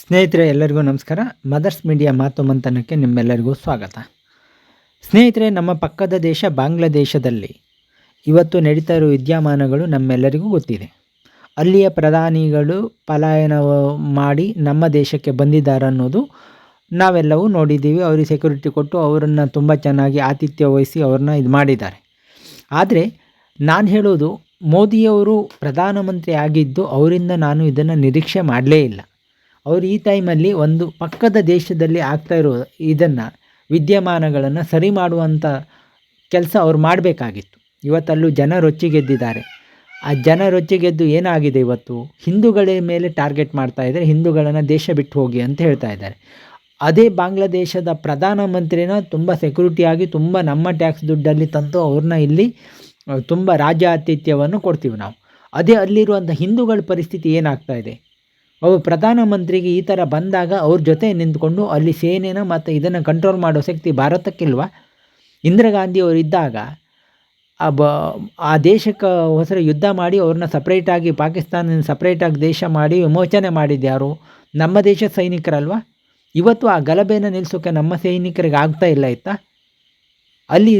ಸ್ನೇಹಿತರೆ, ಎಲ್ಲರಿಗೂ ನಮಸ್ಕಾರ. ಮದರ್ಸ್ ಮೀಡಿಯಾ ಮಾತು ಮಂಥನಕ್ಕೆ ನಿಮ್ಮೆಲ್ಲರಿಗೂ ಸ್ವಾಗತ. ಸ್ನೇಹಿತರೆ, ನಮ್ಮ ಪಕ್ಕದ ದೇಶ ಬಾಂಗ್ಲಾದೇಶದಲ್ಲಿ ಇವತ್ತು ನಡೀತಾ ಇರೋ ವಿದ್ಯಮಾನಗಳು ನಮ್ಮೆಲ್ಲರಿಗೂ ಗೊತ್ತಿದೆ. ಅಲ್ಲಿಯ ಪ್ರಧಾನಿಗಳು ಪಲಾಯನ ಮಾಡಿ ನಮ್ಮ ದೇಶಕ್ಕೆ ಬಂದಿದ್ದಾರೆ ಅನ್ನೋದು ನಾವೆಲ್ಲವೂ ನೋಡಿದ್ದೀವಿ. ಅವರಿಗೆ ಸೆಕ್ಯೂರಿಟಿ ಕೊಟ್ಟು ಅವರನ್ನು ತುಂಬ ಚೆನ್ನಾಗಿ ಆತಿಥ್ಯ ವಹಿಸಿ ಅವ್ರನ್ನ ಇದು ಮಾಡಿದ್ದಾರೆ. ಆದರೆ ನಾನು ಹೇಳೋದು, ಮೋದಿಯವರು ಪ್ರಧಾನಮಂತ್ರಿ ಆಗಿದ್ದು ಅವರಿಂದ ನಾನು ಇದನ್ನು ನಿರೀಕ್ಷೆ ಮಾಡಲೇ ಇಲ್ಲ. ಅವರು ಈ ಟೈಮಲ್ಲಿ ಒಂದು ಪಕ್ಕದ ದೇಶದಲ್ಲಿ ಆಗ್ತಾ ಇರೋ ಇದನ್ನು, ವಿದ್ಯಮಾನಗಳನ್ನು ಸರಿ ಮಾಡುವಂಥ ಕೆಲಸ ಅವ್ರು ಮಾಡಬೇಕಾಗಿತ್ತು. ಇವತ್ತಲ್ಲೂ ಜನ ರೊಚ್ಚಿಗೆದ್ದಿದ್ದಾರೆ ಆ ಜನ ರೊಚ್ಚಿಗೆದ್ದು ಏನಾಗಿದೆ ಇವತ್ತು? ಹಿಂದೂಗಳ ಮೇಲೆ ಟಾರ್ಗೆಟ್ ಮಾಡ್ತಾ ಇದ್ದಾರೆ, ಹಿಂದೂಗಳನ್ನು ದೇಶ ಬಿಟ್ಟು ಹೋಗಿ ಅಂತ ಹೇಳ್ತಾ ಇದ್ದಾರೆ. ಅದೇ ಬಾಂಗ್ಲಾದೇಶದ ಪ್ರಧಾನಮಂತ್ರಿನ ತುಂಬ ಸೆಕ್ಯೂರಿಟಿಯಾಗಿ ತುಂಬ ನಮ್ಮ ಟ್ಯಾಕ್ಸ್ ದುಡ್ಡಲ್ಲಿ ತಂದು ಅವ್ರನ್ನ ಇಲ್ಲಿ ತುಂಬ ರಾಜ್ಯ ಆತಿಥ್ಯವನ್ನು ಕೊಡ್ತೀವಿ ನಾವು. ಅದೇ ಅಲ್ಲಿರುವಂಥ ಹಿಂದೂಗಳ ಪರಿಸ್ಥಿತಿ ಏನಾಗ್ತಾ ಇದೆ? ಅವರು ಪ್ರಧಾನಮಂತ್ರಿಗೆ ಈ ಥರ ಬಂದಾಗ ಅವ್ರ ಜೊತೆ ನಿಂತ್ಕೊಂಡು ಅಲ್ಲಿ ಸೇನೆನ ಮತ್ತು ಇದನ್ನು ಕಂಟ್ರೋಲ್ ಮಾಡೋ ಶಕ್ತಿ ಭಾರತಕ್ಕಿಲ್ವ? ಇಂದಿರಾ ಗಾಂಧಿ ಅವರಿದ್ದಾಗ ಆ ಬ, ಆ ದೇಶಕ್ಕೆ ಹೊಸರು ಯುದ್ಧ ಮಾಡಿ ಅವ್ರನ್ನ ಸಪ್ರೇಟಾಗಿ ಪಾಕಿಸ್ತಾನ ಸಪ್ರೇಟಾಗಿ ದೇಶ ಮಾಡಿ ವಿಮೋಚನೆ ಮಾಡಿದ್ಯಾರು ನಮ್ಮ ದೇಶದ ಸೈನಿಕರಲ್ವ? ಇವತ್ತು ಆ ಗಲಭೆಯನ್ನು ನಿಲ್ಲಿಸೋಕೆ ನಮ್ಮ ಸೈನಿಕರಿಗೆ ಆಗ್ತಾ ಇಲ್ಲ ಇತ್ತಾ ಅಲ್ಲಿ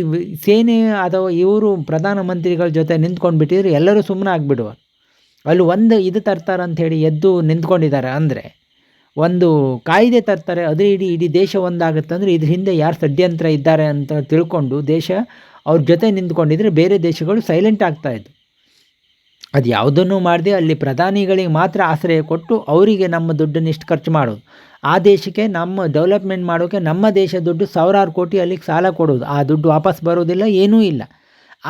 ಸೇನೆ ಅಥವಾ ಇವರು ಪ್ರಧಾನಮಂತ್ರಿಗಳ ಜೊತೆ ನಿಂತ್ಕೊಂಡು ಬಿಟ್ಟಿದ್ರು ಎಲ್ಲರೂ ಸುಮ್ಮನೆ ಆಗಿಬಿಡುವ. ಅಲ್ಲಿ ಒಂದು ಇದು ತರ್ತಾರೆ ಅಂಥೇಳಿ ಎದ್ದು ನಿಂತ್ಕೊಂಡಿದ್ದಾರೆ. ಅಂದರೆ ಒಂದು ಕಾಯ್ದೆ ತರ್ತಾರೆ, ಅದೇ ಇಡೀ ಇಡೀ ದೇಶ ಒಂದಾಗುತ್ತೆ. ಅಂದರೆ ಇದ್ರ ಹಿಂದೆ ಯಾರು ಷಡ್ಯಂತ್ರ ಇದ್ದಾರೆ ಅಂತ ತಿಳ್ಕೊಂಡು ದೇಶ ಅವ್ರ ಜೊತೆ ನಿಂತ್ಕೊಂಡಿದ್ರೆ ಬೇರೆ ದೇಶಗಳು ಸೈಲೆಂಟ್ ಆಗ್ತಾಯಿದ್ದು ಅದು ಯಾವುದನ್ನು ಮಾಡದೆ ಅಲ್ಲಿ ಪ್ರಧಾನಿಗಳಿಗೆ ಮಾತ್ರ ಆಶ್ರಯ ಕೊಟ್ಟು ಅವರಿಗೆ ನಮ್ಮ ದುಡ್ಡನ್ನು ಇಷ್ಟು ಖರ್ಚು ಮಾಡೋದು. ಆ ದೇಶಕ್ಕೆ ನಮ್ಮ ಡೆವಲಪ್ಮೆಂಟ್ ಮಾಡೋಕ್ಕೆ ನಮ್ಮ ದೇಶ ದುಡ್ಡು ಸಾವಿರಾರು ಕೋಟಿ ಅಲ್ಲಿಗೆ ಸಾಲ ಕೊಡೋದು. ಆ ದುಡ್ಡು ವಾಪಸ್ ಬರೋದಿಲ್ಲ, ಏನೂ ಇಲ್ಲ.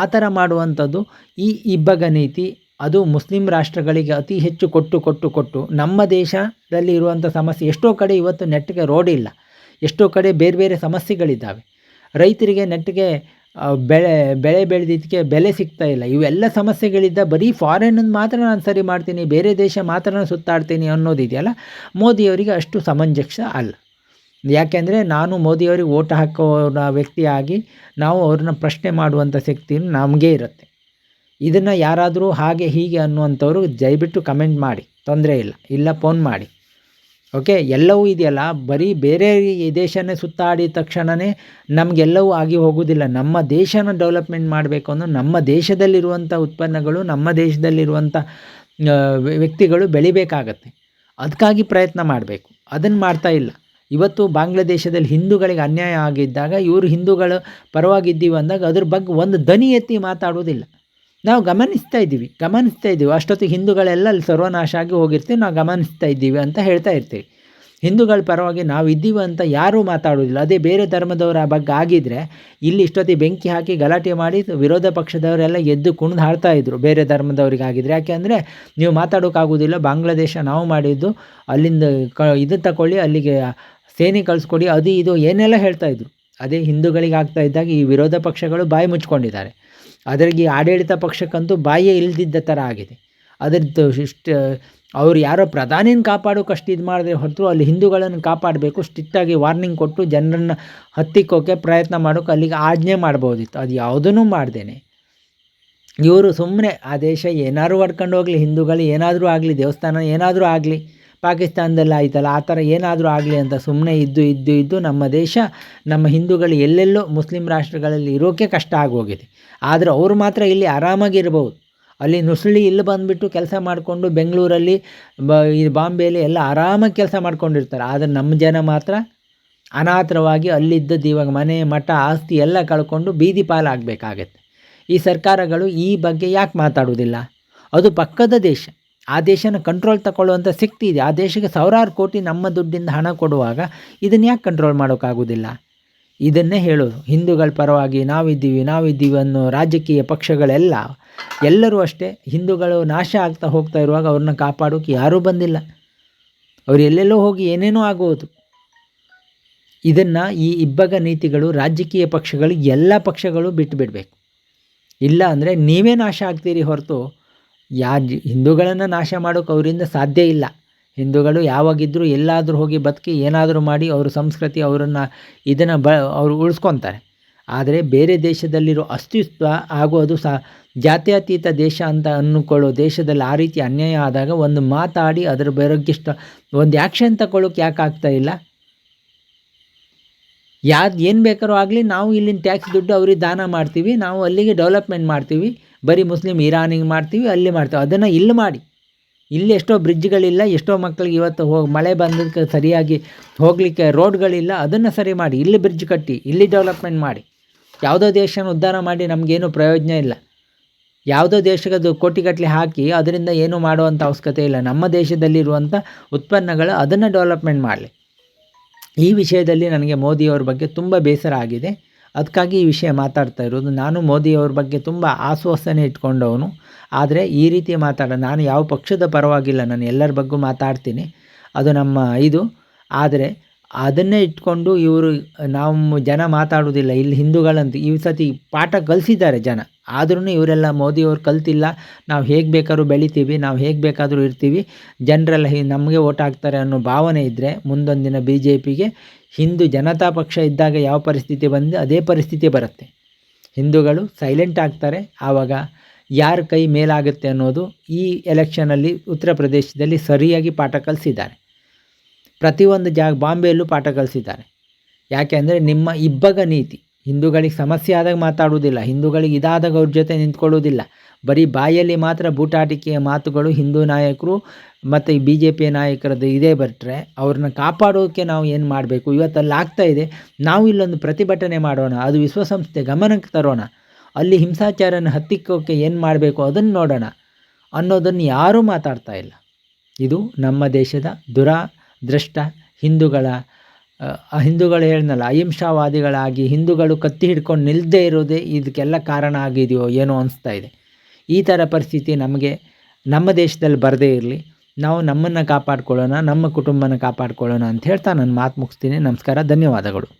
ಆ ಥರ ಮಾಡುವಂಥದ್ದು ಈ ಇಬ್ಬಗ ನೀತಿ ಅದು ಮುಸ್ಲಿಂ ರಾಷ್ಟ್ರಗಳಿಗೆ ಅತಿ ಹೆಚ್ಚು ಕೊಟ್ಟು ಕೊಟ್ಟು ಕೊಟ್ಟು. ನಮ್ಮ ದೇಶದಲ್ಲಿ ಇರುವಂಥ ಸಮಸ್ಯೆ ಎಷ್ಟೋ ಕಡೆ ಇವತ್ತು ನೆಟ್ಟಿಗೆ ರೋಡ್ ಇಲ್ಲ. ಎಷ್ಟೋ ಕಡೆ ಬೇರೆ ಬೇರೆ ಸಮಸ್ಯೆಗಳಿದ್ದಾವೆ. ರೈತರಿಗೆ ನೆಟ್ಟಿಗೆ ಬೆಳೆ ಬೆಳೆ ಬೆಳೆದಿದ್ದಕ್ಕೆ ಬೆಲೆ ಸಿಗ್ತಾ ಇಲ್ಲ. ಇವೆಲ್ಲ ಸಮಸ್ಯೆಗಳಿದ್ದ ಬರೀ ಫಾರಿನನ್ನು ಮಾತ್ರ ನಾನು ಸರಿ ಮಾಡ್ತೀನಿ, ಬೇರೆ ದೇಶ ಮಾತ್ರ ನಾನು ಸುತ್ತಾಡ್ತೀನಿ ಅನ್ನೋದಿದೆಯಲ್ಲ, ಮೋದಿಯವರಿಗೆ ಅಷ್ಟು ಸಮಂಜಸ ಅಲ್ಲ. ಯಾಕೆಂದರೆ ನಾನು ಮೋದಿಯವರಿಗೆ ಓಟ್ ಹಾಕೋ ವ್ಯಕ್ತಿಯಾಗಿ ನಾವು ಅವ್ರನ್ನ ಪ್ರಶ್ನೆ ಮಾಡುವಂಥ ಶಕ್ತಿಯನ್ನು ನಮಗೇ ಇರುತ್ತೆ. ಇದನ್ನು ಯಾರಾದರೂ ಹಾಗೆ ಹೀಗೆ ಅನ್ನುವಂಥವ್ರು ದಯವಿಟ್ಟು ಕಮೆಂಟ್ ಮಾಡಿ. ತೊಂದರೆ ಇಲ್ಲ. ಇಲ್ಲ ಫೋನ್ ಮಾಡಿ. ಓಕೆ ಎಲ್ಲವೂ ಇದೆಯಲ್ಲ? ಬರೀ ಬೇರೆ ದೇಶನೇ ಸುತ್ತಾಡಿದ ತಕ್ಷಣವೇ ನಮಗೆಲ್ಲವೂ ಆಗಿ ಹೋಗೋದಿಲ್ಲ. ನಮ್ಮ ದೇಶನ ಡೆವಲಪ್ಮೆಂಟ್ ಮಾಡಬೇಕು ಅಂದರೆ ನಮ್ಮ ದೇಶದಲ್ಲಿರುವಂಥ ಉತ್ಪನ್ನಗಳು, ನಮ್ಮ ದೇಶದಲ್ಲಿರುವಂಥ ವ್ಯಕ್ತಿಗಳು ಬೆಳಿಬೇಕಾಗತ್ತೆ. ಅದಕ್ಕಾಗಿ ಪ್ರಯತ್ನ ಮಾಡಬೇಕು. ಅದನ್ನು ಮಾಡ್ತಾ ಇಲ್ಲ. ಇವತ್ತು ಬಾಂಗ್ಲಾದೇಶದಲ್ಲಿ ಹಿಂದೂಗಳಿಗೆ ಅನ್ಯಾಯ ಆಗಿದ್ದಾಗ ಇವರು ಹಿಂದೂಗಳು ಪರವಾಗಿದ್ದೀವಿ ಅಂದಾಗ ಅದ್ರ ಬಗ್ಗೆ ಒಂದು ದನಿ ಎತ್ತಿ ಮಾತಾಡೋದಿಲ್ಲ. ನಾವು ಗಮನಿಸ್ತಾ ಇದ್ದೀವಿ ಗಮನಿಸ್ತಾ ಇದ್ದೀವಿ. ಅಷ್ಟೊತ್ತಿಗೆ ಹಿಂದೂಗಳೆಲ್ಲ ಅಲ್ಲಿ ಸರ್ವನಾಶ ಆಗಿ ಹೋಗಿರ್ತೀವಿ, ನಾವು ಗಮನಿಸ್ತಾ ಇದ್ದೀವಿ ಅಂತ ಹೇಳ್ತಾ ಇರ್ತೀವಿ. ಹಿಂದೂಗಳ ಪರವಾಗಿ ನಾವು ಇದ್ದೀವಿ ಅಂತ ಯಾರೂ ಮಾತಾಡೋದಿಲ್ಲ ಅದೇ ಬೇರೆ ಧರ್ಮದವರ ಬಗ್ಗೆ ಆಗಿದ್ದರೆ ಇಲ್ಲಿ ಇಷ್ಟೊತ್ತಿಗೆ ಬೆಂಕಿ ಹಾಕಿ ಗಲಾಟೆ ಮಾಡಿ ವಿರೋಧ ಪಕ್ಷದವರೆಲ್ಲ ಎದ್ದು ಕುಣಿದು ಹಾಡ್ತಾ ಇದ್ರು ಬೇರೆ ಧರ್ಮದವ್ರಿಗೆ ಆಗಿದ್ರೆ. ಯಾಕೆಂದರೆ ನೀವು ಮಾತಾಡೋಕ್ಕಾಗೋದಿಲ್ಲ ಬಾಂಗ್ಲಾದೇಶ ನಾವು ಮಾಡಿದ್ದು, ಅಲ್ಲಿಂದ ಕ ಇದು ತಗೊಳ್ಳಿ ಅಲ್ಲಿಗೆ ಸೇನೆ ಕಳಿಸ್ಕೊಡಿ, ಅದು ಇದು ಏನೆಲ್ಲ ಹೇಳ್ತಾಯಿದ್ರು ಅದೇ ಹಿಂದೂಗಳಿಗೆ ಆಗ್ತಾ ಇದ್ದಾಗ ಈ ವಿರೋಧ ಪಕ್ಷಗಳು ಬಾಯಿ ಮುಚ್ಕೊಂಡಿದ್ದಾರೆ. ಅದರಿಗೆ ಆಡಳಿತ ಪಕ್ಷಕ್ಕಂತೂ ಬಾಯೇ ಇಲ್ದಿದ್ದ ಥರ ಆಗಿದೆ. ಅದರದ್ದು ಇಷ್ಟು ಅವ್ರು ಯಾರೋ ಪ್ರಧಾನಿನ ಕಾಪಾಡೋಕಷ್ಟು ಇದು ಮಾಡಿದ್ರೆ ಹೊರತು ಅಲ್ಲಿ ಹಿಂದೂಗಳನ್ನು ಕಾಪಾಡಬೇಕು, ಸ್ಟ್ರಿಕ್ಟಾಗಿ ವಾರ್ನಿಂಗ್ ಕೊಟ್ಟು ಜನರನ್ನು ಹತ್ತಿಕ್ಕೋಕೆ ಪ್ರಯತ್ನ ಮಾಡೋಕೆ ಅಲ್ಲಿಗೆ ಆಜ್ಞೆ ಮಾಡ್ಬೋದಿತ್ತು. ಅದು ಯಾವುದೂ ಮಾಡ್ದೇನೆ. ಇವರು ಸುಮ್ಮನೆ ಆ ದೇಶ ಏನಾದರೂ ಹೊಡ್ಕೊಂಡು ಹೋಗಲಿ, ಹಿಂದೂಗಳು ಏನಾದರೂ ಆಗಲಿ, ದೇವಸ್ಥಾನ ಏನಾದರೂ ಆಗಲಿ ಪಾಕಿಸ್ತಾನದಲ್ಲಿ ಆಯ್ತಲ್ಲ? ಆ ಥರ ಏನಾದರೂ ಆಗಲಿ ಅಂತ ಸುಮ್ಮನೆ ಇದ್ದು ಇದ್ದು ಇದ್ದು ನಮ್ಮ ದೇಶ, ನಮ್ಮ ಹಿಂದೂಗಳು ಎಲ್ಲೆಲ್ಲೋ ಮುಸ್ಲಿಂ ರಾಷ್ಟ್ರಗಳಲ್ಲಿ ಇರೋಕ್ಕೆ ಕಷ್ಟ ಆಗೋಗಿದೆ. ಆದರೆ ಅವರು ಮಾತ್ರ ಇಲ್ಲಿ ಆರಾಮಾಗಿರ್ಬೋದು ಅಲ್ಲಿ ನುಸುಳಿ ಇಲ್ಲಿ ಬಂದುಬಿಟ್ಟು ಕೆಲಸ ಮಾಡಿಕೊಂಡು ಬೆಂಗಳೂರಲ್ಲಿ ಬ, ಈ ಬಾಂಬೆಯಲ್ಲಿ ಎಲ್ಲ ಆರಾಮಾಗಿ ಕೆಲಸ ಮಾಡ್ಕೊಂಡಿರ್ತಾರೆ. ಆದರೆ ನಮ್ಮ ಜನ ಮಾತ್ರ ಅನಾಥರವಾಗಿ ಅಲ್ಲಿದ್ದದ್ದು ಇವಾಗ ಮನೆ, ಮಠ, ಆಸ್ತಿ ಎಲ್ಲ ಕಳ್ಕೊಂಡು ಬೀದಿ ಪಾಲಾಗಬೇಕಾಗತ್ತೆ. ಈ ಸರ್ಕಾರಗಳು ಈ ಬಗ್ಗೆ ಯಾಕೆ ಮಾತಾಡೋದಿಲ್ಲ ಅದು ಪಕ್ಕದ ದೇಶ. ಆ ದೇಶನ ಕಂಟ್ರೋಲ್ ತಗೊಳ್ಳುವಂಥ ಶಕ್ತಿ ಇದೆ. ಆ ದೇಶಕ್ಕೆ ಸಾವಿರಾರು ಕೋಟಿ ನಮ್ಮ ದುಡ್ಡಿಂದ ಹಣ ಕೊಡುವಾಗ ಇದನ್ನು ಯಾಕೆ ಕಂಟ್ರೋಲ್ ಮಾಡೋಕ್ಕಾಗೋದಿಲ್ಲ ಇದನ್ನೇ ಹೇಳೋದು. ಹಿಂದೂಗಳ ಪರವಾಗಿ ನಾವಿದ್ದೀವಿ ನಾವಿದ್ದೀವಿ ಅನ್ನೋ ರಾಜಕೀಯ ಪಕ್ಷಗಳೆಲ್ಲ ಎಲ್ಲರೂ ಅಷ್ಟೇ ಹಿಂದೂಗಳು ನಾಶ ಆಗ್ತಾ ಹೋಗ್ತಾ ಇರುವಾಗ ಅವ್ರನ್ನ ಕಾಪಾಡೋಕೆ ಯಾರೂ ಬಂದಿಲ್ಲ. ಅವರು ಎಲ್ಲೆಲ್ಲೋ ಹೋಗಿ ಏನೇನೋ ಆಗುವುದು ಇದನ್ನು ಈ ಇಬ್ಬಗ ನೀತಿಗಳು ರಾಜಕೀಯ ಪಕ್ಷಗಳು ಎಲ್ಲ ಪಕ್ಷಗಳು ಬಿಟ್ಟು ಬಿಡಬೇಕು ಇಲ್ಲ ಅಂದರೆ ನೀವೇ ನಾಶ ಆಗ್ತೀರಿ ಹೊರತು ಯಾ ಹಿಂದೂಗಳನ್ನು ನಾಶ ಮಾಡೋಕೆ ಅವರಿಂದ ಸಾಧ್ಯ ಇಲ್ಲ. ಹಿಂದೂಗಳು ಯಾವಾಗಿದ್ದರೂ ಎಲ್ಲಾದರೂ ಹೋಗಿ ಬದುಕಿ ಏನಾದರೂ ಮಾಡಿ ಅವ್ರ ಸಂಸ್ಕೃತಿ ಅವರನ್ನು ಇದನ್ನು ಬ, ಅವರು ಉಳಿಸ್ಕೊತಾರೆ. ಆದರೆ ಬೇರೆ ದೇಶದಲ್ಲಿರೋ ಅಸ್ತಿತ್ವ ಹಾಗೂ ಅದು ಸಹ ಜಾತ್ಯತೀತ ದೇಶ ಅಂತ ಅಂದ್ಕೊಳ್ಳೋ ದೇಶದಲ್ಲಿ ಆ ರೀತಿ ಅನ್ಯಾಯ ಆದಾಗ ಒಂದು ಮಾತಾಡಿ ಅದರ ಬಗ್ಗೆ ಒಂದು ಆ್ಯಕ್ಷನ್ ತಗೊಳ್ಳೋಕೆ ಯಾಕೆ ಆಗ್ತಾ ಇಲ್ಲ? ಯಾವ್ದು ಏನು ಬೇಕಾದ್ರೂ ಆಗಲಿ ನಾವು ಇಲ್ಲಿನ ಟ್ಯಾಕ್ಸ್ ದುಡ್ಡು ಅವ್ರಿಗೆ ದಾನ ಮಾಡ್ತೀವಿ, ನಾವು ಅಲ್ಲಿಗೆ ಡೆವಲಪ್ಮೆಂಟ್ ಮಾಡ್ತೀವಿ. ಬರೀ ಮುಸ್ಲಿಮ್ ಇರಾನಿಗೆ ಮಾಡ್ತೀವಿ, ಅಲ್ಲಿ ಮಾಡ್ತೀವಿ. ಅದನ್ನು ಇಲ್ಲಿ ಮಾಡಿ. ಇಲ್ಲಿ ಎಷ್ಟೋ ಬ್ರಿಡ್ಜ್ಗಳಿಲ್ಲ, ಎಷ್ಟೋ ಮಕ್ಕಳಿಗೆ ಇವತ್ತು ಹೋಗಿ ಮಳೆ ಬಂದಕ್ಕೆ ಸರಿಯಾಗಿ ಹೋಗಲಿಕ್ಕೆ ರೋಡ್ಗಳಿಲ್ಲ, ಅದನ್ನು ಸರಿ ಮಾಡಿ. ಇಲ್ಲಿ ಬ್ರಿಡ್ಜ್ ಕಟ್ಟಿ, ಇಲ್ಲಿ ಡೆವಲಪ್ಮೆಂಟ್ ಮಾಡಿ. ಯಾವುದೋ ದೇಶನ ಉದ್ಧಾರ ಮಾಡಿ ನಮಗೇನು ಪ್ರಯೋಜನ ಇಲ್ಲ. ಯಾವುದೋ ದೇಶಕ್ಕೆ ಅದು ಕೋಟಿಗಟ್ಟಲೆ ಹಾಕಿ ಅದರಿಂದ ಏನು ಮಾಡುವಂಥ ಅವಶ್ಯಕತೆ ಇಲ್ಲ. ನಮ್ಮ ದೇಶದಲ್ಲಿರುವಂಥ ಉತ್ಪನ್ನಗಳು ಅದನ್ನು ಡೆವಲಪ್ಮೆಂಟ್ ಮಾಡಲಿ. ಈ ವಿಷಯದಲ್ಲಿ ನನಗೆ ಮೋದಿಯವ್ರ ಬಗ್ಗೆ ತುಂಬ ಬೇಸರ ಆಗಿದೆ. ಅದಕ್ಕಾಗಿ ಈ ವಿಷಯ ಮಾತಾಡ್ತಾ ಇರೋದು. ನಾನು ಮೋದಿಯವ್ರ ಬಗ್ಗೆ ತುಂಬ ಆಶ್ವಾಸನೆ ಇಟ್ಕೊಂಡವನು. ಆದರೆ ಈ ರೀತಿ ಮಾತಾಡ, ನಾನು ಯಾವ ಪಕ್ಷದ ಪರವಾಗಿಲ್ಲ, ನಾನು ಎಲ್ಲರ ಬಗ್ಗೂ ಮಾತಾಡ್ತೀನಿ. ಅದು ನಮ್ಮ ಇದು. ಆದರೆ ಅದನ್ನೇ ಇಟ್ಕೊಂಡು ಇವರು, ನಾವು ಜನ ಮಾತಾಡೋದಿಲ್ಲ ಇಲ್ಲಿ ಹಿಂದೂಗಳಂತ ಈ ಸತಿ ಪಾಠ ಕಲಿಸಿದ್ದಾರೆ ಜನ. ಆದ್ರೂ ಇವರೆಲ್ಲ ಮೋದಿಯವ್ರು ಕಲ್ತಿಲ್ಲ. ನಾವು ಹೇಗೆ ಬೇಕಾದ್ರೂ ಬೆಳಿತೀವಿ, ನಾವು ಹೇಗೆ ಬೇಕಾದರೂ ಇರ್ತೀವಿ. ಜನರೆಲ್ಲ ಹಿ, ನಮಗೆ ಓಟ್ ಹಾಕ್ತಾರೆ ಅನ್ನೋ ಭಾವನೆ ಇದ್ದರೆ ಮುಂದೊಂದು ದಿನ ಬಿ ಜೆ ಪಿಗೆ ಹಿಂದೂ ಜನತಾ ಪಕ್ಷ ಇದ್ದಾಗ ಯಾವ ಪರಿಸ್ಥಿತಿ ಬಂದು, ಅದೇ ಪರಿಸ್ಥಿತಿ ಬರುತ್ತೆ. ಹಿಂದೂಗಳು ಸೈಲೆಂಟ್ ಆಗ್ತಾರೆ. ಆವಾಗ ಯಾರ ಕೈ ಮೇಲಾಗುತ್ತೆ ಅನ್ನೋದು ಈ ಎಲೆಕ್ಷನಲ್ಲಿ ಉತ್ತರ ಪ್ರದೇಶದಲ್ಲಿ ಸರಿಯಾಗಿ ಪಾಠ ಕಲಿಸಿದ್ದಾರೆ. ಪ್ರತಿಯೊಂದು ಜಾಗ, ಬಾಂಬೆಯಲ್ಲೂ ಪಾಠ ಕಲಿಸಿದ್ದಾರೆ. ಯಾಕೆ ಅಂದರೆ ನಿಮ್ಮ ಇಬ್ಬಗ ನೀತಿ. ಹಿಂದೂಗಳಿಗೆ ಸಮಸ್ಯೆ ಆದಾಗ ಮಾತಾಡುವುದಿಲ್ಲ. ಹಿಂದೂಗಳಿಗೆ ಇದಾದಾಗ ಅವ್ರ ಜೊತೆ ನಿಂತ್ಕೊಳ್ಳುವುದಿಲ್ಲ. ಬರೀ ಬಾಯಲ್ಲಿ ಮಾತ್ರ ಬೂಟಾಟಿಕೆಯ ಮಾತುಗಳು ಹಿಂದೂ ನಾಯಕರು ಮತ್ತು ಬಿ ಜೆ ಪಿಯ ನಾಯಕರದ್ದು ಇದೇ ಬಿಟ್ಟರೆ ಅವ್ರನ್ನ ಕಾಪಾಡೋಕ್ಕೆ ನಾವು ಏನು ಮಾಡಬೇಕು? ಇವತ್ತಲ್ಲಿ ಆಗ್ತಾ ಇದೆ, ನಾವು ಇಲ್ಲೊಂದು ಪ್ರತಿಭಟನೆ ಮಾಡೋಣ, ಅದು ವಿಶ್ವಸಂಸ್ಥೆ ಗಮನಕ್ಕೆ ತರೋಣ. ಅಲ್ಲಿ ಹಿಂಸಾಚಾರನ ಹತ್ತಿಕ್ಕೋಕ್ಕೆ ಏನು ಮಾಡಬೇಕು ಅದನ್ನು ನೋಡೋಣ ಅನ್ನೋದನ್ನು ಯಾರೂ ಮಾತಾಡ್ತಾ ಇಲ್ಲ. ಇದು ನಮ್ಮ ದೇಶದ ದುರಾದೃಷ್ಟ ಹಿಂದೂಗಳ ಹಿಂದೂಗಳು ಹೇಳಿದ್ನಲ್ಲ ಅಹಿಂಸಾವಾದಿಗಳಾಗಿ ಹಿಂದೂಗಳು ಕತ್ತಿ ಹಿಡ್ಕೊಂಡು ನಿಲ್ಲದೆ ಇರೋದೇ ಇದಕ್ಕೆಲ್ಲ ಕಾರಣ ಆಗಿದೆಯೋ ಏನೋ ಅನಿಸ್ತಾ ಇದೆ. ಈ ಥರ ಪರಿಸ್ಥಿತಿ ನಮಗೆ ನಮ್ಮ ದೇಶದಲ್ಲಿ ಬರದೇ ಇರಲಿ. ನಾವು ನಮ್ಮನ್ನು ಕಾಪಾಡ್ಕೊಳ್ಳೋಣ, ನಮ್ಮ ಕುಟುಂಬನ ಕಾಪಾಡ್ಕೊಳ್ಳೋಣ ಅಂತ ಹೇಳ್ತಾ ನನ್ನ ಮಾತು ಮುಗಿಸ್ತೀನಿ. ನಮಸ್ಕಾರ, ಧನ್ಯವಾದಗಳು.